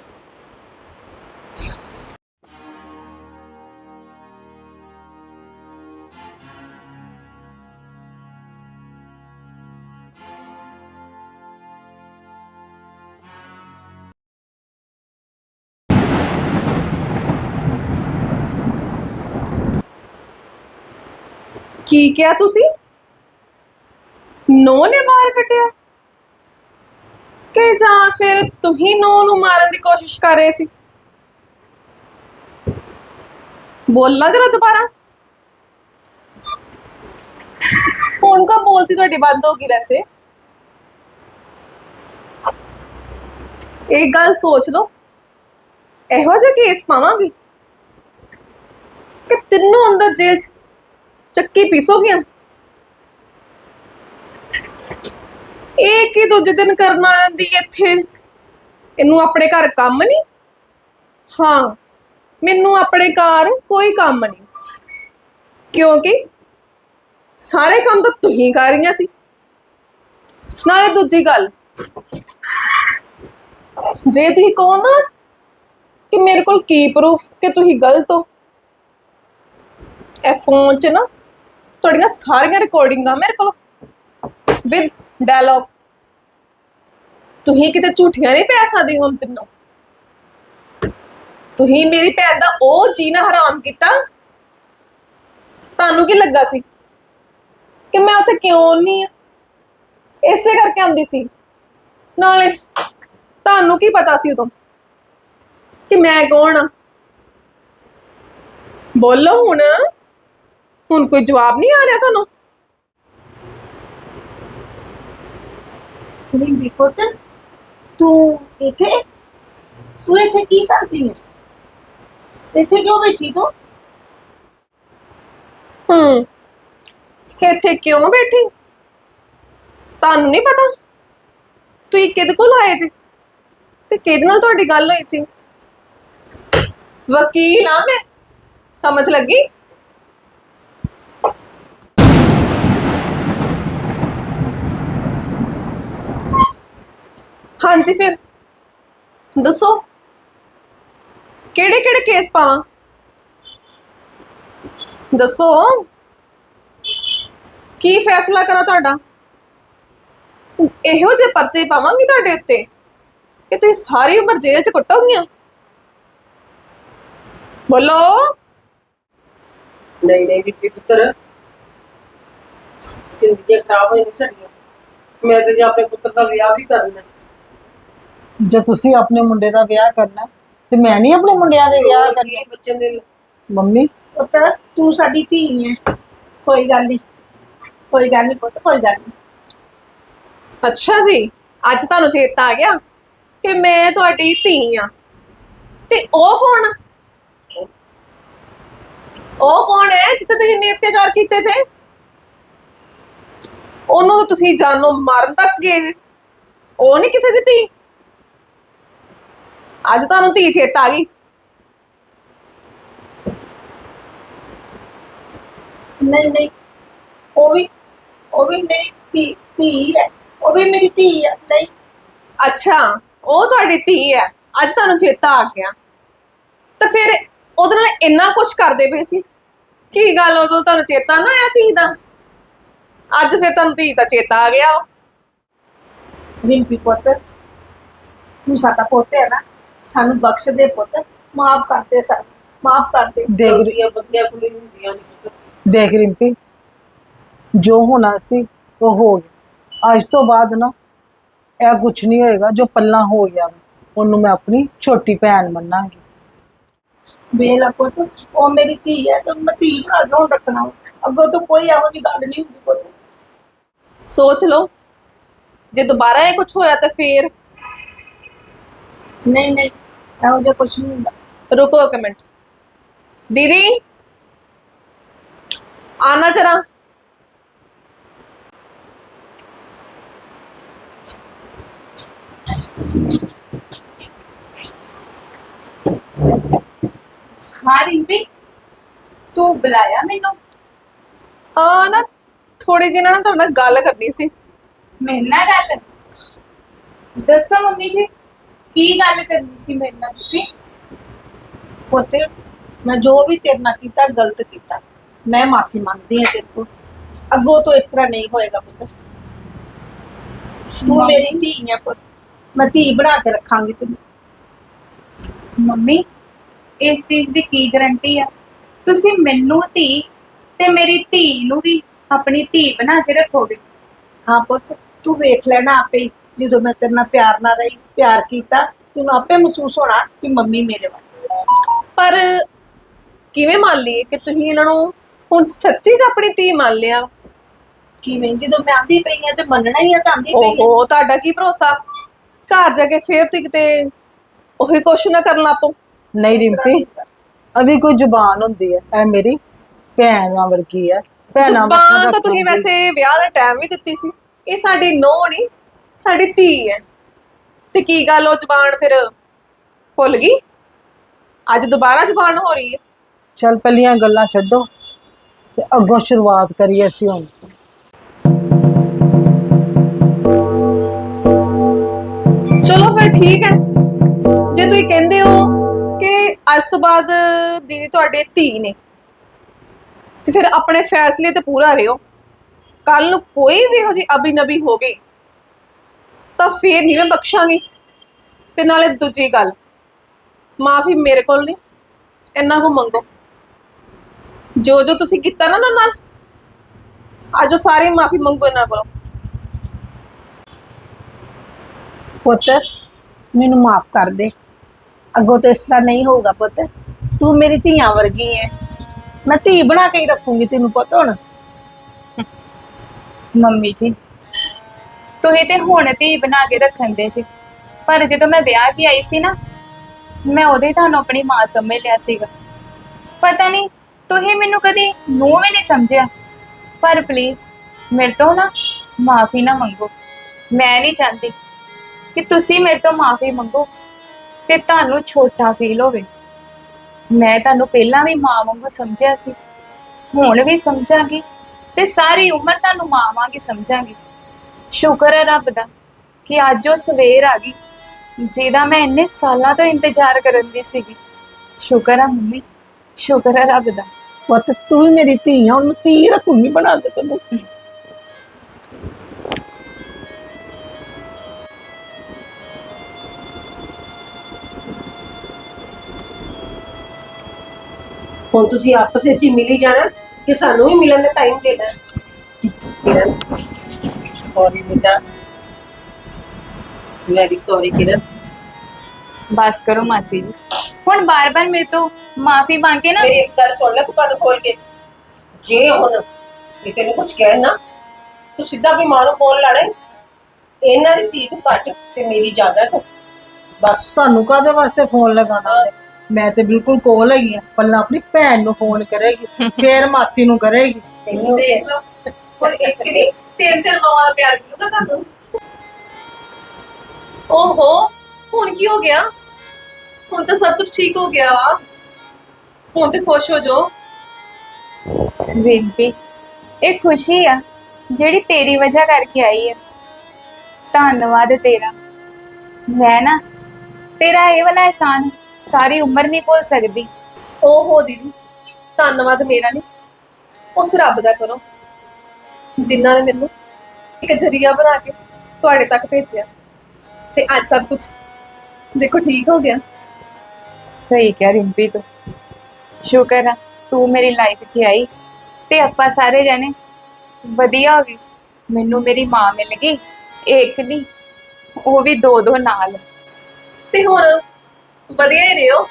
ਕੀ ਕਿਹਾ ਤੁਸੀਂ? ਨੋ ਨੇ ਮਾਰ ਕੱਟਿਆ ਕਿ ਜਾਂ ਫਿਰ ਤੁਸੀਂ ਨੋ ਨੂੰ ਮਾਰਨ ਦੀ ਕੋਸ਼ਿਸ਼ ਕਰ ਰਹੇ ਸੀ? ਬੋਲਣਾ ਜਰਾ ਦੁਬਾਰਾ। ਹੁਣ ਕਾ ਬੋਲਤੀ ਤੁਹਾਡੀ ਬੰਦ ਹੋ ਗਈ ਵੈਸੇ। ਇੱਕ ਗੱਲ ਸੋਚ ਲਓ। ਇਹੋ ਜਿਹਾ ਕੇਸ ਪਾਵਾਂਗੀ। ਕਿ ਤਿੰਨੋਂ ਅੰਦਰ ਜੇਲ੍ਹ 'ਚ ਚੱਕੀ ਪੀਸੋਗੀਆਂ ਇਹ ਕੀ ਦੂਜੇ ਦਿਨ ਕਰਨਾ ਆਂਦੀ ਇੱਥੇ? ਇਹਨੂੰ ਆਪਣੇ ਘਰ ਕੰਮ ਨਹੀਂ ਹਾਂ, ਮੈਨੂੰ ਆਪਣੇ ਘਰ ਕੋਈ ਕੰਮ ਨਹੀਂ ਕਿਉਂਕਿ ਸਾਰੇ ਕੰਮ ਤਾਂ ਤੁਸੀਂ ਕਰ ਰਹੀਆਂ ਸੀ। ਨਾਲੇ ਦੂਜੀ ਗੱਲ, ਜੇ ਤੁਸੀਂ ਕਹੋ ਨਾ ਕਿ ਮੇਰੇ ਕੋਲ ਕੀ ਪ੍ਰੂਫ ਕਿ ਤੁਸੀਂ ਗਲਤ ਹੋ, ਇਹ ਫੋਨ 'ਚ ਨਾ ਤੁਹਾਡੀਆਂ ਸਾਰੀਆਂ ਰਿਕਾਰਡਿੰਗਾਂ ਮੇਰੇ ਕੋਲ। ਵਿਦ ਡਾਇਲੌਗ ਤੁਸੀਂ ਕਿਤੇ ਝੂਠੀਆਂ ਨਹੀਂ ਪੈ ਸਕਦੇ ਹੁਣ ਤਿੰਨੋਂ। ਤੁਸੀਂ ਮੇਰੀ ਭੈਣ ਦਾ ਉਹ ਜੀਣਾ ਹਰਾਮ ਕੀਤਾ। ਤੁਹਾਨੂੰ ਕੀ ਲੱਗਾ ਸੀ? ਕਿ ਮੈਂ ਉੱਥੇ ਕਿਉਂ ਨਹੀਂ ਆ ਇਸੇ ਕਰਕੇ ਆਉਂਦੀ ਸੀ। ਨਾਲੇ ਤੁਹਾਨੂੰ ਕੀ ਪਤਾ ਸੀ ਉਦੋਂ? ਕਿ ਮੈਂ ਕੌਣ ਆ? ਬੋਲੋ ਹੁਣ। ਹੁਣ ਕੋਈ ਜਵਾਬ ਨਹੀਂ ਆ ਰਿਹਾ ਤੁਹਾਨੂੰ?
ਰਿੰਪੀ ਪੁੱਤ ਤੂੰ ਇੱਥੇ? ਤੂੰ ਇੱਥੇ ਕੀ ਕਰਦੀ ਹੈ? ਇੱਥੇ ਕਿਉਂ ਬੈਠੀ ਤੂੰ?
ਹੂੰ ਇੱਥੇ ਕਿਉਂ ਬੈਠੀ? ਤੁਹਾਨੂੰ ਨਹੀਂ ਪਤਾ? ਤੁਸੀਂ ਕਿਹਦੇ ਕੋਲ ਆਏ ਜੀ? ਤੇ ਕਿਹਦੇ ਨਾਲ ਤੁਹਾਡੀ ਗੱਲ ਹੋਈ ਸੀ? ਵਕੀਲ ਆ ਮੈਂ? ਸਮਝ ਲੱਗੀ? ਹਾਂਜੀ, ਫਿਰ ਦੱਸੋ। ਕਿਹੜੇ ਕਿਹੜੇ ਕੇਸ ਪਾਵਾਂ? ਦੱਸੋ। ਕੀ ਫੈਸਲਾ ਕਰਾਂ ਤੁਹਾਡਾ? ਇਹੋ ਜਿਹੇ ਪਰਚੇ ਪਾਵਾਂਗੀ ਤੁਹਾਡੇ ਉੱਤੇ ਕਿ ਤੁਸੀਂ ਸਾਰੀ ਉਮਰ ਜੇਲ੍ਹ 'ਚ ਕੱਟੋਗੀਆਂ? ਬੋਲੋ।
ਨਹੀਂ ਨਹੀਂ ਬੀਬੀ ਪੁੱਤਰ? ਜ਼ਿੰਦਗੀ ਖਰਾਬ ਹੋਈ ਨਹੀਂ ਸਾਡੀਆਂ ਮੈਂ ਤੇ ਜੇ ਆਪਣੇ ਪੁੱਤਰ ਦਾ ਵਿਆਹ ਵੀ ਕਰਨਾ
ਜੇ ਤੁਸੀਂ ਆਪਣੇ ਮੁੰਡੇ ਦਾ ਵਿਆਹ ਕਰਨਾ ਤੇ ਮੈਂ ਨਹੀਂ ਆਪਣੇ ਮੁੰਡਿਆਂ ਦੇ ਵਿਆਹ
ਕਰਨੇ। ਬੱਚੇ ਦੇ
ਮੰਮੀ?
ਪੁੱਤ ਤੂੰ ਸਾਡੀ ਧੀ ਹੈ। ਕੋਈ ਗੱਲ ਨਹੀਂ। ਕੋਈ ਗੱਲ ਨਹੀਂ ਪੁੱਤ ਕੋਈ ਗੱਲ ਨਹੀਂ।
ਅੱਛਾ ਜੀ ਅੱਜ ਤੁਹਾਨੂੰ ਚੇਤਾ ਆ ਗਿਆ ਕਿ ਮੈਂ ਤੁਹਾਡੀ ਧੀ ਆ। ਤੇ ਉਹ ਕੌਣ ਆ? ਉਹ ਕੌਣ ਹੈ ਜਿੱਤੇ ਤੁਸੀਂ ਇੰਨੇ ਅਤਿਆਚਾਰ ਕੀਤੇ ਜੇ? ਉਹਨੂੰ ਤਾਂ ਤੁਸੀਂ ਜਾਨੋਂ ਮਾਰਨ ਤੱਕ ਗਏ ਜੇ। ਉਹ ਨਹੀਂ ਕਿਸੇ ਦੀ ਧੀ? ਅੱਜ ਤੁਹਾਨੂੰ ਧੀ ਚੇਤਾ ਆ ਗਈ।
ਨਹੀਂ ਨਹੀਂ। ਉਹ ਵੀ ਉਹ ਵੀ ਮੇਰੀ ਧੀ ਧੀ ਹੈ। ਉਹ ਵੀ ਮੇਰੀ ਧੀ ਹੈ। ਨਹੀਂ।
ਅੱਛਾ ਉਹ ਤੁਹਾਡੀ ਧੀ ਹੈ। ਅੱਜ ਤੁਹਾਨੂੰ ਚੇਤਾ ਆ ਗਿਆ। ਤਾਂ ਫਿਰ ਉਹਦੇ ਨਾਲ ਇੰਨਾ ਕੁਝ ਕਰਦੇ ਪਏ ਸੀ। ਕੀ ਗੱਲ ਉਦੋਂ ਤੁਹਾਨੂੰ ਚੇਤਾ ਨਾ ਆਇਆ ਧੀ ਦਾ? ਅੱਜ ਫਿਰ ਤੁਹਾਨੂੰ ਧੀ ਦਾ ਚੇਤਾ ਆ ਗਿਆ
ਰਿੰਪੀ ਪੁੱਤ ਤੂੰ ਸਾਡਾ ਪੁੱਤ ਹੈ ਨਾ। ਸਾਨੂੰ ਬਖਸ਼ ਦੇ ਪੁੱਤ ਮਾਫ ਕਰ ਦੇ ਸਾਨੂੰ ਮਾਫ ਕਰ ਦੇ
ਦੇਖ
ਗਲਤੀਆਂ ਬੰਦਿਆਂ ਕੋਲ ਹੀ ਹੁੰਦੀਆਂ ਨੇ ਪੁੱਤਰ
ਦੇਖ ਰਿੰਪੀ ਜੋ ਹੋਣਾ ਸੀ ਉਹ ਹੋ ਗਿਆ। ਅੱਜ ਤੋਂ ਬਾਅਦ ਨਾ ਇਹ ਕੁਝ ਨਹੀਂ ਹੋਏਗਾ ਜੋ ਪੱਲਾ ਹੋ ਗਿਆ ਵਾ, ਉਹਨੂੰ ਮੈਂ ਆਪਣੀ ਛੋਟੀ ਭੈਣ ਮੰਨਾਂਗੀ।
ਵੇਲਾ ਪੁੱਤ ਉਹ ਮੇਰੀ ਧੀ ਹੈ ਤੇ ਮੈਂ ਧੀ ਬਣਾ ਕੇ ਹੁਣ ਰੱਖਣਾ ਵਾ। ਅੱਗੋਂ ਤੋਂ ਕੋਈ ਇਹੋ ਜਿਹੀ ਗੱਲ ਨਹੀਂ ਹੁੰਦੀ ਪੁੱਤ।
ਸੋਚ ਲਓ ਜੇ ਦੁਬਾਰਾ ਇਹ ਕੁਝ ਹੋਇਆ ਤਾਂ ਫੇਰ
ਨਹੀਂ ਨਹੀਂ ਇਹੋ ਜਿਹਾ ਕੁਝ ਨਹੀਂ ਹੁੰਦਾ
ਰੁਕੋ ਇੱਕ ਮਿੰਟ ਦੀਦੀ ਆਨਾ ਜਰਾ
ਹਾਂ ਰਿੰਪੀ ਤੂੰ ਬੁਲਾਇਆ ਮੈਨੂੰ
ਆ ਨਾ ਥੋੜੀ ਜਿਹੀ ਨਾ ਤੁਹਾਡੇ ਨਾਲ ਗੱਲ ਕਰਨੀ ਸੀ
ਮੇਰੇ ਨਾਲ ਗੱਲ ਦੱਸੋ ਮੰਮੀ ਜੀ ਕੀ ਗੱਲ ਕਰਨੀ ਸੀ ਮੇਰੇ ਨਾਲ ਤੁਸੀਂ?
ਪੁੱਤ ਮੈਂ ਜੋ ਵੀ ਤੇਰੇ ਨਾਲ ਕੀਤਾ ਗਲਤ ਕੀਤਾ ਮੈਂ ਮਾਫੀ ਮੰਗਦੀ ਹਾਂ ਤੇਰੇ ਕੋਲ। ਅੱਗੋਂ ਤੋਂ ਇਸ ਤਰ੍ਹਾਂ ਨਹੀਂ ਹੋਏਗਾ ਪੁੱਤ। ਤੂੰ ਮੇਰੀ ਧੀ ਹੈ ਪੁੱਤ। ਮੈਂ ਧੀ ਬਣਾ ਕੇ ਰੱਖਾਂਗੀ ਤੈਨੂੰ।
ਮੰਮੀ ਇਸ ਚੀਜ਼ ਦੀ ਕੀ ਗਾਰੰਟੀ ਆ? ਤੁਸੀਂ ਮੈਨੂੰ ਧੀ ਤੇ ਮੇਰੀ ਧੀ ਨੂੰ ਵੀ ਆਪਣੀ ਧੀ ਬਣਾ ਕੇ ਰੱਖੋਗੇ।
ਹਾਂ ਪੁੱਤ ਤੂੰ ਵੇਖ ਲੈਣਾ ਆਪੇ ਹੀ, ਜਦੋਂ ਮੈਂ ਤੇਰੇ ਨਾਲ ਪਿਆਰ ਨਾਲ ਰਹੀ ਪਿਆਰ ਕੀਤਾ ਤੈਨੂੰ ਆਪੇ ਮਹਿਸੂਸ ਹੋਣਾ ਕਿ ਮੰਮੀ ਮੇਰੇ ਵੱਲ।
ਪਰ ਕਿਵੇਂ ਮੰਨ ਲਈਏ ਕਿ ਤੁਸੀਂ ਇਹਨਾਂ ਨੂੰ ਹੁਣ ਸੱਚੀ 'ਚ ਆਪਣੀ ਧੀ ਮੰਨ ਲਿਆ?
ਕਿਵੇਂ? ਜਦੋਂ ਮੈਂ ਆਂਦੀ ਪਈ ਹਾਂ ਤੇ ਮੰਨਣਾ ਹੀ ਆ ਤਾਂ ਆਂਦੀ ਪਈ ਹਾਂ
ਓਹੋ ਤੁਹਾਡਾ ਕੀ ਭਰੋਸਾ? ਘਰ ਜਾ ਕੇ ਫੇਰ ਤੁਸੀਂ ਕਿਤੇ ਉਹੀ ਕੁਛ ਨਾ ਕਰਨ ਲੱਪੋ।
ਨਹੀਂ ਰਿੰਪੀ ਅਭੀ ਕੋਈ ਜ਼ੁਬਾਨ ਹੁੰਦੀ ਹੈ ਇਹ ਮੇਰੀ ਭੈਣਾਂ ਵਰਗੀ ਹੈ। ਭੈਣਾਂ
ਜ਼ੁਬਾਨ
ਮੱਥਾ
ਤਾਂ ਤੁਸੀਂ। ਵੈਸੇ ਵਿਆਹ ਦਾ ਟਾਈਮ ਵੀ ਦਿੱਤੀ ਸੀ। ਇਹ ਸਾਡੀ ਨੋਹ ਨਹੀਂ ਸਾਡੀ ਧੀ ਹੈ। ਤੇ ਕੀ ਗੱਲ ਉਹ ਜ਼ੁਬਾਨ ਫਿਰ ਭੁੱਲ ਗਈ? ਅੱਜ ਦੁਬਾਰਾ ਜ਼ੁਬਾਨ ਹੋ ਰਹੀ ਹੈ।
ਚੱਲ ਪਹਿਲੀਆਂ ਗੱਲਾਂ ਛੱਡੋ ਤੇ ਅੱਗੋਂ ਸ਼ੁਰੂਆਤ ਕਰੀਏ ਅਸੀਂ ਹੁਣ।
ਚਲੋ ਫਿਰ ਠੀਕ ਹੈ। ਜੇ ਤੁਸੀਂ ਕਹਿੰਦੇ ਹੋ ਕਿ ਅੱਜ ਤੋਂ ਬਾਅਦ ਦੀਦੀ ਤੁਹਾਡੇ ਧੀ ਨੇ ਤੇ ਫਿਰ ਆਪਣੇ ਫੈਸਲੇ ਤੇ ਪੂਰਾ ਰਹੋ। ਕੱਲ ਨੂੰ ਕੋਈ ਵੀ ਹੋ ਜੀ ਅਬੀ ਨਬੀ ਹੋ ਗਈ ਤਾਂ ਫੇਰ ਨਹੀਂ ਮੈਂ ਬਖਸ਼ਾਂਗੀ। ਤੇ ਨਾਲੇ ਦੂਜੀ ਗੱਲ ਮਾਫੀ ਮੇਰੇ ਕੋਲ ਨਹੀਂ ਇਹਨਾਂ ਕੋ ਮੰਗੋ। ਜੋ ਜੋ ਤੁਸੀਂ ਕੀਤਾ ਨਾ ਨਾ ਨਾਲ ਆਜੋ ਸਾਰੇ ਮਾਫੀ ਮੰਗੋ ਇਹਨਾਂ ਕੋਲੋਂ।
ਪੁੱਤ ਮੈਨੂੰ ਮਾਫ ਕਰ ਦੇ। ਅੱਗੋਂ ਤੋਂ ਇਸ ਤਰ੍ਹਾਂ ਨਹੀਂ ਹੋਊਗਾ ਪੁੱਤ। ਤੂੰ ਮੇਰੀ ਧੀਆਂ ਵਰਗੀ ਹੈ ਮੈਂ ਧੀ ਬਣਾ ਕੇ ਹੀ ਰੱਖੂੰਗੀ ਤੈਨੂੰ ਪੁੱਤ ਹੁਣ।
ਮੰਮੀ ਜੀ ਤੁਸੀਂ ਤੇ ਹੁਣ ਧੀ ਬਣਾ ਕੇ ਰੱਖਣ ਦੇ ਜੀ। ਪਰ ਜਦੋਂ ਮੈਂ ਵਿਆਹ ਕੇ ਆਈ ਸੀ ਨਾ, ਮੈਂ ਉਹਦੇ ਤੁਹਾਨੂੰ ਆਪਣੀ ਮਾਂ ਸਮਝ ਲਿਆ ਸੀਗਾ। ਪਤਾ ਨਹੀਂ, ਤੁਸੀਂ ਮੈਨੂੰ ਕਦੀ ਨੂੰ ਵੀ ਨਹੀਂ ਸਮਝਿਆ। ਪਰ ਪਲੀਜ਼ ਮੇਰੇ ਤੋਂ ਨਾ ਮਾਫੀ ਨਾ ਮੰਗੋ। ਮੈਂ ਨਹੀਂ ਚਾਹੁੰਦੀ ਕਿ ਤੁਸੀਂ ਮੇਰੇ ਤੋਂ ਮਾਫੀ ਮੰਗੋ ਤੇ ਤੁਹਾਨੂੰ ਛੋਟਾ ਫੀਲ ਹੋਵੇ। ਮੈਂ ਤੁਹਾਨੂੰ ਪਹਿਲਾਂ ਵੀ ਮਾਂ ਵਾਂਗੂ ਸਮਝਿਆ ਸੀ, ਹੁਣ ਵੀ ਸਮਝਾਂਗੀ ਤੇ ਸਾਰੀ ਉਮਰ ਤੁਹਾਨੂੰ ਮਾਂ ਵਾਂਗੀ ਸਮਝਾਂਗੀ। ਸ਼ੁਕਰ ਹੈ ਰੱਬ ਦਾ ਕਿ ਅੱਜ ਉਹ ਸਵੇਰ ਆ ਗਈ ਜਿਹਦਾ ਮੈਂ ਇੰਨੇ ਸਾਲਾਂ ਤੋਂ ਇੰਤਜ਼ਾਰ ਕਰਨ ਦੀ ਸੀਗੀ। ਸ਼ੁਕਰ ਹੈ ਮੰਮੀ ਸ਼ੁਕਰ ਹੈ ਰੱਬ ਦਾ।
ਪੁੱਤ ਤੂੰ ਵੀ ਮੇਰੀ ਧੀ ਆ ਉਹਨੂੰ ਧੀ ਰੱਖੂੰਗੀ ਬਣਾ ਕੇ ਤੈਨੂੰ।
ਹੁਣ ਤੁਸੀਂ ਆਪਸ ਵਿੱਚ ਹੀ ਮਿਲੀ ਜਾਣਾ ਕਿ ਸਾਨੂੰ ਵੀ ਮਿਲਣ ਦਾ ਟਾਈਮ ਦੇਣਾ। ਸੌਰੀ ਬੇਟਾ ਵੈਰੀ ਸੌਰੀ ਕਿਰਨ
ਬਸ ਕਰੋ ਮਾਸੀ ਜੀ ਹੁਣ ਬਾਰ-ਬਾਰ ਮੇਰੇ ਤੋਂ ਮਾਫੀ ਮੰਗ ਕੇ ਨਾ
ਮੇਰੀ ਇੱਕ ਗੱਲ ਸੁਣ ਲੈ ਤੂੰ ਕੰਨ ਖੋਲ ਕੇ ਜੇ ਹੁਣ ਇਹ ਤੈਨੂੰ ਕੁਝ ਕਹਿਣ ਨਾ ਤੂੰ ਸਿੱਧਾ ਵੀ ਮਾਂ ਨੂੰ ਫੋਨ ਲਾਣਾ ਈ। ਇਹਨਾਂ ਦੀ ਧੀ ਤੂੰ ਘੱਟ ਤੇ ਮੇਰੀ ਜ਼ਿਆਦਾ ਤੂੰ ਬਸ
ਤੁਹਾਨੂੰ ਕਾਹਦੇ ਵਾਸਤੇ ਫੋਨ ਲਗਾਉਣਾ? ਮੈਂ ਤੇ ਬਿਲਕੁਲ ਕੋਲ ਹੈਗੀ ਆ ਪਹਿਲਾਂ ਆਪਣੀ ਭੈਣ ਨੂੰ ਫੋਨ ਕਰੇਗੀ ਫੇਰ ਮਾਸੀ ਨੂੰ ਕਰੇਗੀ
ਤੈਨੂੰ ਤੇ
ਦੇਖ ਲਓ ਹੁਣ ਇੱਕ ਨਹੀਂ ਤਿੰਨ ਤਿੰਨ ਮਾਵਾਂ ਦਾ ਪਿਆਰ ਕਿਉਂ ਤੁਹਾਨੂੰ। ਓਹੋ ਹੁਣ ਕੀ ਹੋ ਗਿਆ? ਹੁਣ ਤਾਂ ਸਭ ਕੁਝ ਠੀਕ ਹੋ ਗਿਆ ਵਾ। ਹੁਣ ਤੇ ਖੁਸ਼ ਹੋ ਜਾਓ
ਰਿੰਪੀ ਇਹ ਖੁਸ਼ੀ ਆ ਜਿਹੜੀ ਤੇਰੀ ਵਜ੍ਹਾ ਕਰਕੇ ਆਈ ਹੈ ਧੰਨਵਾਦ ਤੇਰਾ। ਮੈਂ ਨਾ ਤੇਰਾ ਇਹ ਵਾਲਾ ਇਹਸਾਨ ਸਾਰੀ ਉਮਰ ਨਹੀਂ ਭੁੱਲ ਸਕਦੀ।
ਓਹੋ ਦੀਦੀ ਧੰਨਵਾਦ ਮੇਰਾ ਨਹੀਂ ਉਸ ਰੱਬ ਦਾ ਕਰੋ। ਜਿਨ੍ਹਾਂ ਨੇ ਮੈਨੂੰ ਇੱਕ ਜਰੀਆ ਬਣਾ ਕੇ ਤੁਹਾਡੇ ਤੱਕ ਭੇਜਿਆ। ਤੇ ਅੱਜ ਸਭ ਕੁਝ ਦੇਖੋ ਠੀਕ ਹੋ ਗਿਆ।
ਸਹੀ ਕਿਹਾ ਰਿੰਪੀ ਤੂੰ। ਸ਼ੁਕਰ ਆ ਤੂੰ ਮੇਰੀ ਲਾਈਫ 'ਚ ਆਈ ਤੇ ਆਪਾਂ ਸਾਰੇ ਜਣੇ ਵਧੀਆ ਹੋ ਗਏ। ਮੈਨੂੰ ਮੇਰੀ ਮਾਂ ਮਿਲ ਗਈ ਇੱਕ ਨਹੀਂ ਉਹ ਵੀ ਦੋ ਦੋ ਨਾਲ।
ਤੇ ਹੁਣ ਵਧੀਆ ਹੀ ਰਿਓ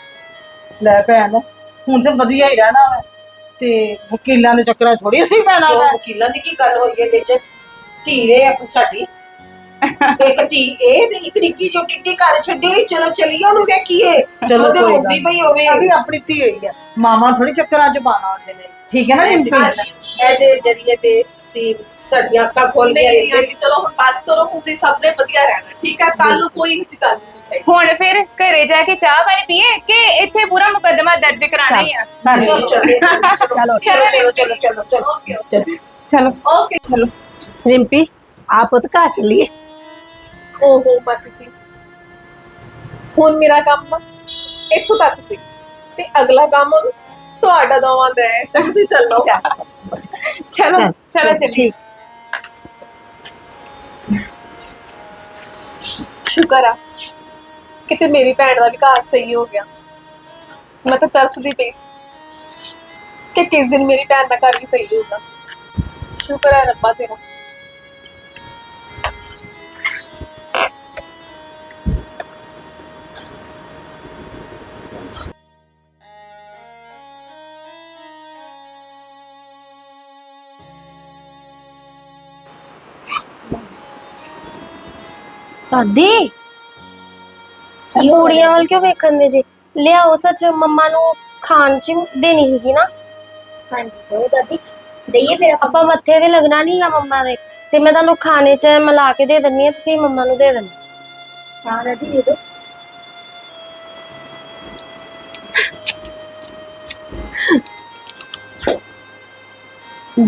ਲੈ ਭੈਣ ਹੁਣ ਤੇ ਵਧੀਆ ਹੀ ਰਹਿਣਾ ਵਾ। ਤੇ ਵਕੀਲਾਂ ਦੇ ਚੱਕਰਾਂ ਥੋੜੀ ਅਸੀਂ ਪੈਣਾ ਵਾ।
ਵਕੀਲਾਂ ਦੀ ਕੀ ਗੱਲ ਹੋਈ ਇਹਦੇ ਚ? ਧੀਰੇ ਆਪਣੀ ਸਾਡੀ। ਇੱਕ ਧੀ ਇਹ ਤੇ ਇੱਕ ਨਿੱਕੀ ਜੋ ਟਿੱਟੀ ਘਰ ਛੱਡੀ ਚਲੋ ਚਲੀਏ ਉਹਨੂੰ ਵੇਖੀਏ
ਚਲੋ
ਉਹਦੇ
ਕੋਈ
ਰੋਂਦੀ ਪਈ ਹੋਵੇ।
ਇਹ ਵੀ ਆਪਣੀ ਧੀ ਹੋਈ ਆ। ਮਾਮਾ ਥੋੜੀ ਚੱਕਰਾਂ ਚ ਪਾਣਾ ਉਹਨੇ ਨੇ। ਠੀਕ ਹੈ ਨਾ ਰਿੰਪੀ
ਇਹਦੇ ਜਰੀਏ ਤੇ ਸੀ ਸਾਡੀਆਂ ਅੱਖਾਂ ਖੋਲ
ਨਹੀਂ ਆਂਟੀ ਚਲੋ ਹੁਣ ਬਸ ਕਰੋ ਹੁਣ ਤੁਸੀਂ ਸਭ ਨੇ ਵਧੀਆ ਰਹਿਣਾ। ਠੀਕ ਹੈ ਕੱਲ ਨੂੰ ਕੋਈ ਵਿੱਚ ਗੱਲ ਨਹੀਂ ਚਾਹੀਦੀ
ਹੁਣ ਫਿਰ ਘਰੇ ਜਾ ਕੇ ਚਾਹ ਪਾਣੀ ਪੀਏ ਕਿ ਇੱਥੇ ਪੂਰਾ ਮੁਕੱਦਮਾ ਦਰਜ ਕਰਾਣਾ ਹੀ ਆ?
ਘਰ
ਚਲੋ।
ਚਲੋ (laughs)
ਚਲੋ ਚਲੋ ਚਲੋ ਚਲੋ ਚਲੋ ਚਲੋ
ਓਕੇ ਓਕੇ।
ਚਲੋ।
ਓਕੇ। ਚਲੋ।
ਰਿੰਪੀ ਆਪ ਪੁੱਤ ਘਰ ਚੱਲੀਏ?
ਓਹੋ ਮਾਸੀ ਜੀ। ਹੁਣ ਮੇਰਾ ਕੰਮ ਨਾ ਇੱਥੋਂ ਤੱਕ ਸੀ। ਤੇ ਅਗਲਾ ਕੰਮ ਤੁਹਾਡਾ ਦੋਵਾਂ ਦਾ ਹੈ। ਤਾਂ ਤੁਸੀਂ ਚੱਲੋ।
ਚਲੋ ਚਲੋ ਚਲੀਏ।
ਸ਼ੁਕਰ ਆ। ਕਿਤੇ ਮੇਰੀ ਭੈਣ ਦਾ ਵਿਕਾਸ ਸਹੀ ਹੋ ਗਿਆ। ਮੈਂ ਤਾਂ ਤਰਸਦੀ ਪਈ ਸੀ ਕਿ ਕਿਸ ਦਿਨ ਮੇਰੀ ਭੈਣ ਦਾ ਘਰ ਵੀ ਸਹੀ ਹੋਊਗਾ। ਸ਼ੁਕਰ ਹੈ ਰੱਬਾ ਤੇਰਾ।
ਦਾਦੀ ਪੂੜੀਆਂ ਵੱਲ ਕਿਉਂ ਵੇਖਣ ਦੇ ਜੇ? ਲਿਆਓ ਸੱਚ ਮੰਮਾ ਨੂੰ ਖਾਣ ਚ ਦੇਣੀ ਹੈਗੀ ਨਾ।
ਹਾਂਜੀ ਉਹ ਦਾਦੀ ਦਈਏ ਫਿਰ ਆਪਾਂ।
ਆਪਾਂ ਮੱਥੇ ਤੇ ਲੱਗਣਾ ਨਹੀਂ ਆ ਮੰਮਾ ਦੇ। ਤੇ ਮੈਂ ਤੁਹਾਨੂੰ ਖਾਣੇ ਚ ਮਿਲਾ ਕੇ ਦੇ ਦਿੰਨੀ ਆ ਤੇ ਤੁਸੀਂ ਮੰਮਾ ਨੂੰ ਦੇ ਦੇਣਾ
ਹਾਂ ਦਾਦੀ ਦੇ ਦੋ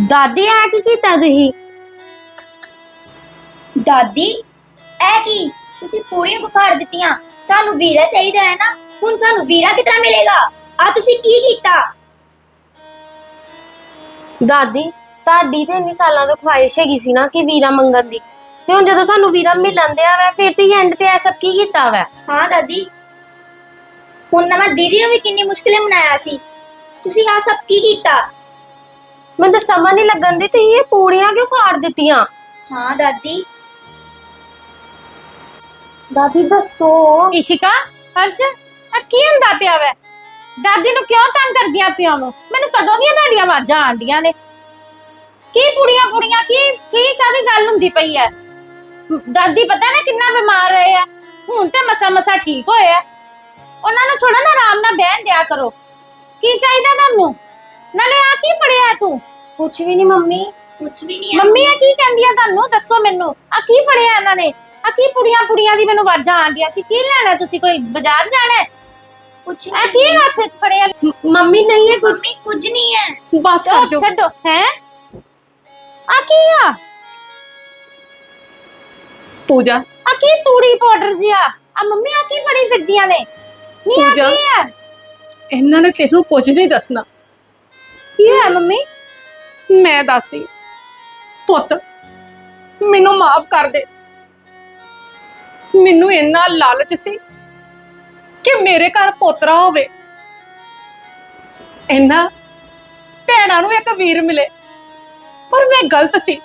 ਦਾਦੀ ਆ ਕੀ ਕੀਤਾ ਤੁਸੀਂ?
ਦਾਦੀ ਇਹ ਕੀ? ਤੁਸੀਂ ਪੂੜੀਆਂ ਕੋ ਫਾੜ ਦਿੱਤੀਆਂ। ਸਾਨੂੰ ਵੀਰਾ ਚਾਹੀਦਾ ਹੈ ਨਾ ਹੁਣ ਸਾਨੂੰ ਵੀਰਾ ਕਿਤਨਾ ਮਿਲੇਗਾ? ਆ ਤੁਸੀਂ ਕੀ ਕੀਤਾ?
ਦਾਦੀ ਤੁਹਾਡੀ ਤੇ ਇੰਨੀ ਸਾਲਾਂ ਤੋਂ ਖੁਆਇਸ਼ ਹੈਗੀ ਸੀ ਨਾ ਕਿ ਵੀਰਾ ਮੰਗਣ ਦੀ। ਤੇ ਹੁਣ ਜਦੋਂ ਸਾਨੂੰ ਵੀਰਾ ਮਿਲਣ ਦਿਆ ਵੈ ਫਿਰ ਤੁਸੀਂ ਐਂਡ ਤੇ ਇਹ ਸਭ ਕੀ ਕੀਤਾ ਵੈ?
ਹਾਂ ਦਾਦੀ। ਹੁਣ ਨਾ ਮੈਂ ਦੀਦੀ ਨੂੰ ਵੀ ਕਿੰਨੀ ਮੁਸ਼ਕਿਲੇ ਮਨਾਇਆ ਸੀ। ਤੁਸੀਂ ਆ ਸਭ ਕੀ ਕੀਤਾ?
ਮੈਨੂੰ ਤਾਂ ਸਮਝ ਨਹੀਂ ਲੱਗਣ ਦੀ ਤੁਸੀਂ ਇਹ ਪੂੜੀਆਂ ਕਿਉਂ ਫਾੜ ਦਿੱਤੀਆਂ?
ਹਾਂ ਦਾਦੀ।
ਦਾਦੀ ਦੱਸੋ।
ਇਸ਼ਿਕਾ ਹਰਸ਼ ਆ ਕੀ ਹੁੰਦਾ ਪਿਆ ਵੈ? ਦਾਦੀ ਨੂੰ ਕਿਉਂ ਤੰਗ ਕਰਦੀਆਂ ਪਿਆ ਨੂੰ ਮੈਨੂੰ ਕਦੋਂ ਦੀਆਂ ਤੁਹਾਡੀਆਂ ਆਵਾਜ਼ਾਂ ਆਂਡੀਆਂ ਨੇ? ਕੀ ਪੁੜੀਆਂ ਪੁੜੀਆਂ ਕੀ ਕੀ ਕਾਦੀ ਗੱਲ ਹੁੰਦੀ ਪਈ ਐ? ਦਾਦੀ ਪਤਾ ਨਾ ਕਿੰਨਾ ਬਿਮਾਰ ਰਹੇ ਆ ਹੁਣ ਤੇ ਮਸਾ ਮਸਾ ਠੀਕ ਹੋਏ ਆ ਉਹਨਾਂ ਨੂੰ ਥੋੜਾ ਨਾ ਆਰਾਮ ਨਾਲ ਬਹਿਣ ਦਿਆ ਕਰੋ। ਕੀ ਚਾਹੀਦਾ ਤੁਹਾਨੂੰ? ਨਾਲੇ ਆ ਕੀ ਫੜਿਆ ਤੂੰ?
ਕੁਝ ਵੀ ਨਹੀਂ ਮੰਮੀ
ਕੁਝ ਵੀ ਨਹੀਂ
ਮੰਮੀ ਇਹ ਕੀ ਕਹਿੰਦੀਆਂ ਤੁਹਾਨੂੰ? ਦੱਸੋ ਮੈਨੂੰ। ਆ ਕੀ ਫੜਿਆ ਇਹਨਾਂ ਨੇ? ਆ ਕੀ ਪੁੜੀਆਂ ਪੁੜੀਆਂ ਦੀ ਮੈਨੂੰ ਆਵਾਜ਼ਾਂ ਆਂਡੀਆਂ ਸੀ? ਕੀ ਲੈਣਾ ਤੁਸੀਂ? ਕੋਈ ਬਾਜ਼ਾਰ ਜਾਣਾ ਹੈ?
ਕੁਝ
ਆ ਕੀ ਹੱਥ 'ਚ ਫੜਿਆ?
ਮੰਮੀ ਨਹੀਂ ਹੈ ਕੁਝ
ਮੰਮੀ ਕੁਝ ਨਹੀਂ ਹੈ।
ਬਸ ਕਰ ਜੋ।
ਛੱਡੋ ਹੈ? ਆ ਕੀ ਆ?
ਪੂਜਾ।
ਆ ਕੀ ਤੂੜੀ ਪਾਊਡਰ ਜਿਆ ਆ ਮੰਮੀ ਆ ਕੀ ਫੜੀ ਫਿਰਦੀਆਂ ਨੇ? ਨਹੀਂ ਆ
ਪੂਜਾ।
ਕੀ ਆ?
ਇਹਨਾਂ ਨੇ ਤੈਨੂੰ ਕੁਝ ਨਹੀਂ ਦੱਸਣਾ।
ਕੀ ਹੈ ਮੰਮੀ?
ਮੈਂ ਦੱਸਦੀ। ਪੁੱਤ ਮੈਨੂੰ ਮਾਫ ਕਰ ਦੇ। ਮੈਨੂੰ ਇੰਨਾ ਲਾਲਚ ਸੀ ਕਿ ਮੇਰੇ ਘਰ ਪੋਤਰਾ ਹੋਵੇ। ਇੰਨਾ ਭੈਣਾਂ ਨੂੰ ਇੱਕ ਵੀਰ ਮਿਲੇ, ਪਰ ਮੈਂ ਗਲਤ ਸੀ।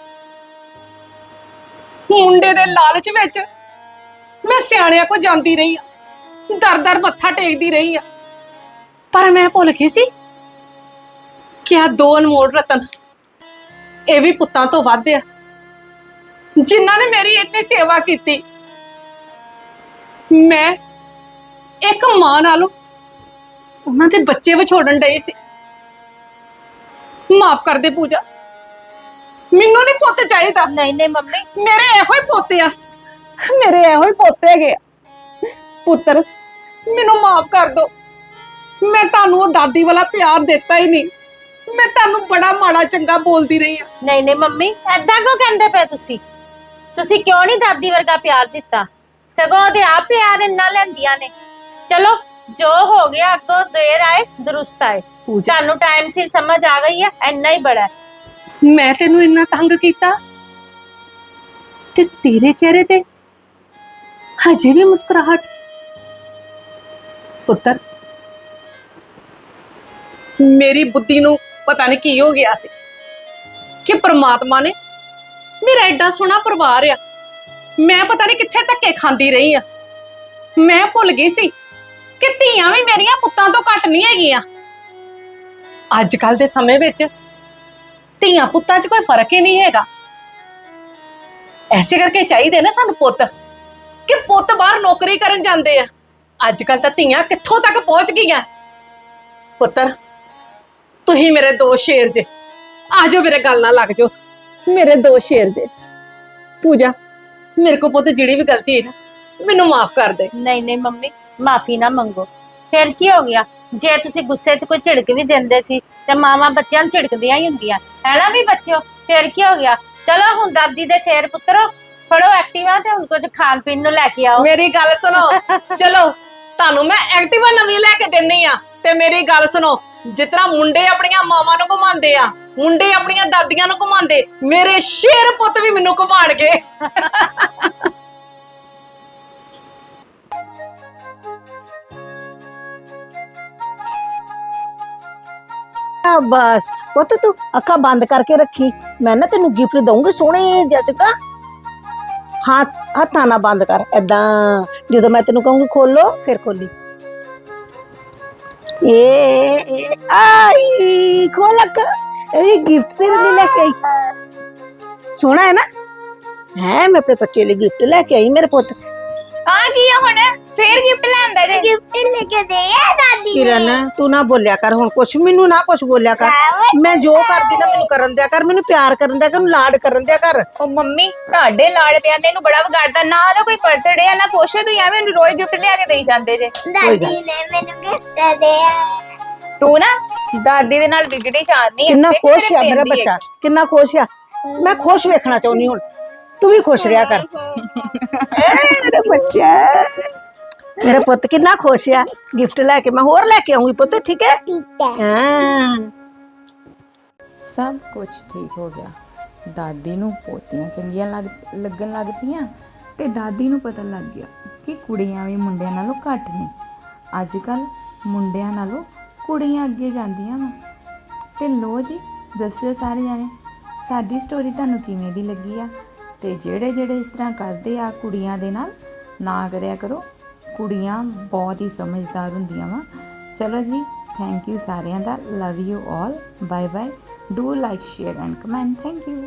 ਮੁੰਡੇ ਦੇ ਲਾਲਚ ਵਿੱਚ ਮੈਂ ਸਿਆਣਿਆਂ ਕੋ ਜਾਂਦੀ ਰਹੀ ਆ ਦਰ ਦਰ ਮੱਥਾ ਟੇਕਦੀ ਰਹੀ ਆ ਪਰ ਮੈਂ ਭੁੱਲ ਗਈ ਸੀ ਕਿ ਆ ਦੋ ਅਨਮੋਲ ਰਤਨ ਇਹ ਵੀ ਪੁੱਤਾਂ ਤੋਂ ਵੱਧ ਆ, ਜਿਨ੍ਹਾਂ ਨੇ ਮੇਰੀ ਇੰਨੀ ਸੇਵਾ ਕੀਤੀ। ਮੈਂ ਇੱਕ ਮਾਂ ਨਾਲੋਂ ਉਹਨਾਂ ਦੇ ਬੱਚੇ ਵਿਛੋੜਨ ਡਏ ਸੀ। ਮਾਫ ਕਰ ਦੇ ਪੂਜਾ। ਮੈਨੂੰ ਨਹੀਂ ਪੁੱਤ ਚਾਹੀਦਾ।
ਨਹੀਂ ਨਹੀਂ ਮੰਮੀ।
ਮੇਰੇ ਇਹੋ ਹੀ ਪੋਤੇ ਆ। ਮੇਰੇ ਇਹੋ ਹੀ ਪੋਤੇ ਹੈਗੇ ਆ। ਪੁੱਤਰ ਮੈਨੂੰ ਮਾਫ ਕਰ ਦਿਓ ਮੈਂ ਤੁਹਾਨੂੰ ਉਹ ਦਾਦੀ ਵਾਲਾ ਪਿਆਰ ਦਿੱਤਾ ਹੀ ਨਹੀਂ। ਮੈਂ ਤੁਹਾਨੂੰ ਬੜਾ ਮਾੜਾ ਚੰਗਾ ਬੋਲਦੀ ਰਹੀ ਆ
ਨਹੀਂ ਨਹੀਂ ਮੰਮੀ ਐਦਾਂ ਕਿਉਂ ਕਹਿੰਦੇ ਪਏ ਤੁਸੀਂ? ਤੁਸੀਂ ਕਿਉਂ ਨਹੀਂ ਦਾਦੀ ਵਰਗਾ ਪਿਆਰ ਦਿੱਤਾ? ਸਗੋਂ ਉਹਦੇ ਆਪ ਪਿਆਰ ਇੰਨਾ ਲੈਂਦੀਆਂ ਨੇ। ਚਲੋ ਜੋ ਹੋ ਗਿਆ ਅੱਗੋਂ ਦੇਰ ਆਏ ਦਰੁਸਤ ਆਏ।
ਪੂਜਾ।
ਤੁਹਾਨੂੰ ਟਾਈਮ ਸਿਰ ਸਮਝ ਆ ਗਈ ਹੈ ਇੰਨਾ ਹੀ ਬੜਾ ਹੈ।
ਮੈਂ ਤੈਨੂੰ ਇੰਨਾ ਤੰਗ ਕੀਤਾ? ਤੇ ਤੇਰੇ ਚਿਹਰੇ ਤੇ ਹਜੇ ਵੀ ਮੁਸਕਰਾਹਟ? ਪੁੱਤਰ ਮੇਰੀ ਬੁੱਧੀ ਨੂੰ ਪਤਾ ਨਹੀਂ ਕੀ ਹੋ ਗਿਆ ਸੀ। ਕਿ ਪ੍ਰਮਾਤਮਾ ਨੇ ਮੇਰਾ ਐਡਾ ਸੋਹਣਾ ਪਰਿਵਾਰ ਆ। ਮੈਂ ਪਤਾ ਨਹੀਂ ਕਿੱਥੇ ਧੱਕੇ ਖਾਂਦੀ ਰਹੀ ਆ। ਮੈਂ ਭੁੱਲ ਗਈ ਸੀ ਕਿ ਧੀਆਂ ਵੀ ਮੇਰੀਆਂ ਪੁੱਤਾਂ ਤੋਂ ਘੱਟ ਨਹੀਂ ਹੈਗੀਆਂ। ਅੱਜ ਕੱਲ ਦੇ ਸਮੇਂ ਵਿੱਚ ਧੀਆਂ ਪੁੱਤਾਂ 'ਚ ਕੋਈ ਫ਼ਰਕ ਹੀ ਨਹੀਂ ਹੈਗਾ। ਐਸੇ ਕਰਕੇ ਚਾਹੀਦੇ ਨਾ ਸਾਨੂੰ ਪੁੱਤ ਕਿ ਪੁੱਤ ਬਾਹਰ ਨੌਕਰੀ ਕਰਨ ਜਾਂਦੇ ਆ। ਅੱਜ ਕੱਲ ਤਾਂ ਧੀਆਂ ਕਿੱਥੋਂ ਤੱਕ ਪਹੁੰਚ ਗਈਆਂ? ਪੁੱਤਰ, ਤੁਸੀਂ ਮੇਰੇ ਦੋ ਸ਼ੇਰ ਜੇ। ਆ ਜਾਓ ਮੇਰੇ ਗੱਲ ਨਾਲ ਲੱਗ ਜਾਓ। ਮੇਰੇ ਦੋ ਸ਼ੇਰ ਜੇ। ਪੂਜਾ ਮੇਰੇ ਕੋ ਪੁੱਤ ਜਿਹੜੀ ਵੀ ਗਲਤੀ ਹੈ ਨਾ ਮੈਨੂੰ ਮਾਫ ਕਰ ਦੇ।
ਨਹੀਂ ਨਹੀਂ ਮੰਮੀ ਮਾਫੀ ਨਾ ਮੰਗੋ। ਫਿਰ ਕੀ ਹੋ ਗਿਆ? ਜੇ ਤੁਸੀਂ ਗੁੱਸੇ 'ਚ ਕੋਈ ਝਿੜਕ ਵੀ ਦਿੰਦੇ ਸੀ ਤੇ ਮਾਵਾਂ ਬੱਚਿਆਂ ਨੂੰ ਝਿੜਕਦੀਆਂ ਹੀ ਹੁੰਦੀਆਂ। ਹੈ ਨਾ ਵੀ ਬੱਚਿਓ? ਫਿਰ ਕੀ ਹੋ ਗਿਆ? ਚਲੋ ਹੁਣ ਦਾਦੀ ਦੇ ਸ਼ੇਰ ਪੁੱਤਰੋ ਫੜੋ ਐਕਟਿਵਾ ਤੇ ਹੁਣ ਕੁਝ ਖਾਣ ਪੀਣ ਨੂੰ ਲੈ ਕੇ ਆਓ।
ਮੇਰੀ ਗੱਲ ਸੁਣੋ। (laughs) ਚਲੋ ਤੁਹਾਨੂੰ ਮੈਂ ਐਕਟਿਵਾ ਨਵੀਂ ਲੈ ਕੇ ਦਿੰਨੀ ਆ ਤੇ ਮੇਰੀ ਗੱਲ ਸੁਣੋ। ਜਿਤਨਾ ਮੁੰਡੇ ਆਪਣੀਆਂ ਮਾਵਾਂ ਨੂੰ ਘੁਮਾਉਂਦੇ ਆ। ਮੁੰਡੇ ਆਪਣੀਆਂ ਦਾਦੀਆਂ ਨੂੰ ਘੁਮਾਉਂਦੇ, ਮੇਰੇ ਸ਼ੇਰ ਪੁੱਤ ਵੀ ਮੈਨੂੰ ਘੁਮਾਣਗੇ।
ਆ ਬਸ ਪੁੱਤ ਤੂੰ ਅੱਖਾਂ ਬੰਦ ਕਰਕੇ ਰੱਖੀ। ਮੈਂ ਨਾ ਤੈਨੂੰ ਗਿਫਟ ਦਊਂਗੀ ਸੋਹਣੇ ਜਿਹਾ ਹੱਥ, ਹੱਥਾਂ ਨਾਲ ਬੰਦ ਕਰ ਐਦਾਂ ਜਦੋਂ ਮੈਂ ਤੈਨੂੰ ਕਹੂੰਗੀ ਖੋਲੋ ਫਿਰ ਖੋਲੀ। ਏ ਏ, ਆਈ ਖੋਲ ਅੱਖ। ਇਹ ਗਿਫਟ ਤੇਰੇ ਲਈ ਲੈ ਕੇ ਆਈ। ਸੋਹਣਾ ਹੈ ਨਾ? ਹੈ ਮੈਂ ਆਪਣੇ ਬੱਚੇ ਲਈ ਗਿਫਟ ਲੈ ਕੇ ਆਈ ਮੇਰੇ ਪੁੱਤ।
ਆ ਕੀ ਆ ਹੁਣ? ਫੇਰ ਗਿਫਟ ਲੈਂਦਾ ਜੇ
ਗਿਫਟ ਲੈ ਕੇ ਦੇ ਆ ਦਾਦੀ
ਕਿਰਨ ਤੂੰ ਨਾ ਬੋਲਿਆ ਕਰ ਹੁਣ ਕੁਛ ਮੈਨੂੰ ਨਾ ਕੁਛ ਬੋਲਿਆ ਕਰ। ਮੈਂ ਜੋ ਕਰਦੀ ਨਾ ਮੈਨੂੰ ਕਰਨ ਦਿਆ ਕਰ ਮੈਨੂੰ ਪਿਆਰ ਕਰਨ ਦਿਆ ਕਰ ਮੈਨੂੰ ਲਾਡ ਕਰਨ ਦਿਆ ਕਰ।
ਉਹ ਮੰਮੀ ਤੁਹਾਡੇ ਲਾੜ ਪਿਆ ਨੇ ਇਹਨੂੰ ਬੜਾ ਵਿਗਾੜਦਾ ਨਾ ਉਹਦਾ ਕੋਈ ਬਰਥਡੇ ਆ ਨਾ ਕੁਛ ਤੁਸੀਂ ਐਵੇਂ ਇਹਨੂੰ ਰੋਜ਼ ਗਿਫਟ ਲਿਆ ਕੇ ਦੇਈ ਜਾਂਦੇ ਜੇ।
ਕੋਈ ਗੱਲ
ਨੇ ਮੈਨੂੰ ਗਿਫਟ ਦੇ ਆ
ਤੂੰ ਨਾ ਦਾਦੀ ਦੇ ਨਾਲ ਵਿਗੜੀ ਜਾਂਦੀ
ਕਿੰਨਾ ਖੁਸ਼ ਆ ਮੇਰਾ ਬੱਚਾ ਕਿੰਨਾ ਖੁਸ਼ ਆ। ਮੈਂ ਖੁਸ਼ ਵੇਖਣਾ ਚਾਹੁੰਦੀ ਹੁਣ। ਤੂੰ ਵੀ ਖੁਸ਼ ਰਿਹਾ ਕਰ। ਮੇਰਾ ਬੱਚਾ। ਮੇਰਾ ਪੁੱਤ ਕਿੰਨਾ ਖੁਸ਼ ਆ। ਗਿਫਟ ਲੈ ਕੇ ਮੈਂ ਹੋਰ ਲੈ ਕੇ ਆਉਂਗੀ ਪੁੱਤ ਠੀਕ ਹੈ? ਠੀਕ ਹੈ। ਹਾਂ।
ਸਭ ਕੁਝ ਠੀਕ ਹੋ ਗਿਆ। ਦਾਦੀ ਨੂੰ ਪੋਤੀਆਂ ਚੰਗੀਆਂ ਲੱਗ ਲੱਗਣ ਲੱਗ ਪਈਆਂ ਤੇ ਦਾਦੀ ਨੂੰ ਪਤਾ ਲੱਗ ਗਿਆ ਕਿ ਕੁੜੀਆਂ ਵੀ ਮੁੰਡਿਆਂ ਨਾਲੋਂ ਘੱਟ ਨਹੀਂ ਅੱਜ ਕੱਲ ਮੁੰਡਿਆਂ ਨਾਲੋਂ ਕੁੜੀਆਂ ਅੱਗੇ ਜਾਂਦੀਆਂ ਵਾ। ਤੇ ਲੋ ਜੀ, ਦੱਸਿਓ ਸਾਰੇ ਜਾਣੇ, ਸਾਡੀ ਸਟੋਰੀ ਤੁਹਾਨੂੰ ਕਿਵੇਂ ਦੀ ਲੱਗੀ ਆ? ਤੇ ਜਿਹੜੇ ਜਿਹੜੇ ਇਸ ਤਰ੍ਹਾਂ ਕਰਦੇ ਆ ਕੁੜੀਆਂ ਦੇ ਨਾਲ, ਨਾ ਕਰਿਆ ਕਰੋ। ਕੁੜੀਆਂ ਬਹੁਤ ਹੀ ਸਮਝਦਾਰ ਹੁੰਦੀਆਂ ਵਾ। ਚਲੋ ਜੀ ਥੈਂਕ ਯੂ ਸਾਰਿਆਂ ਦਾ। Love you all bye bye do like share and comment thank you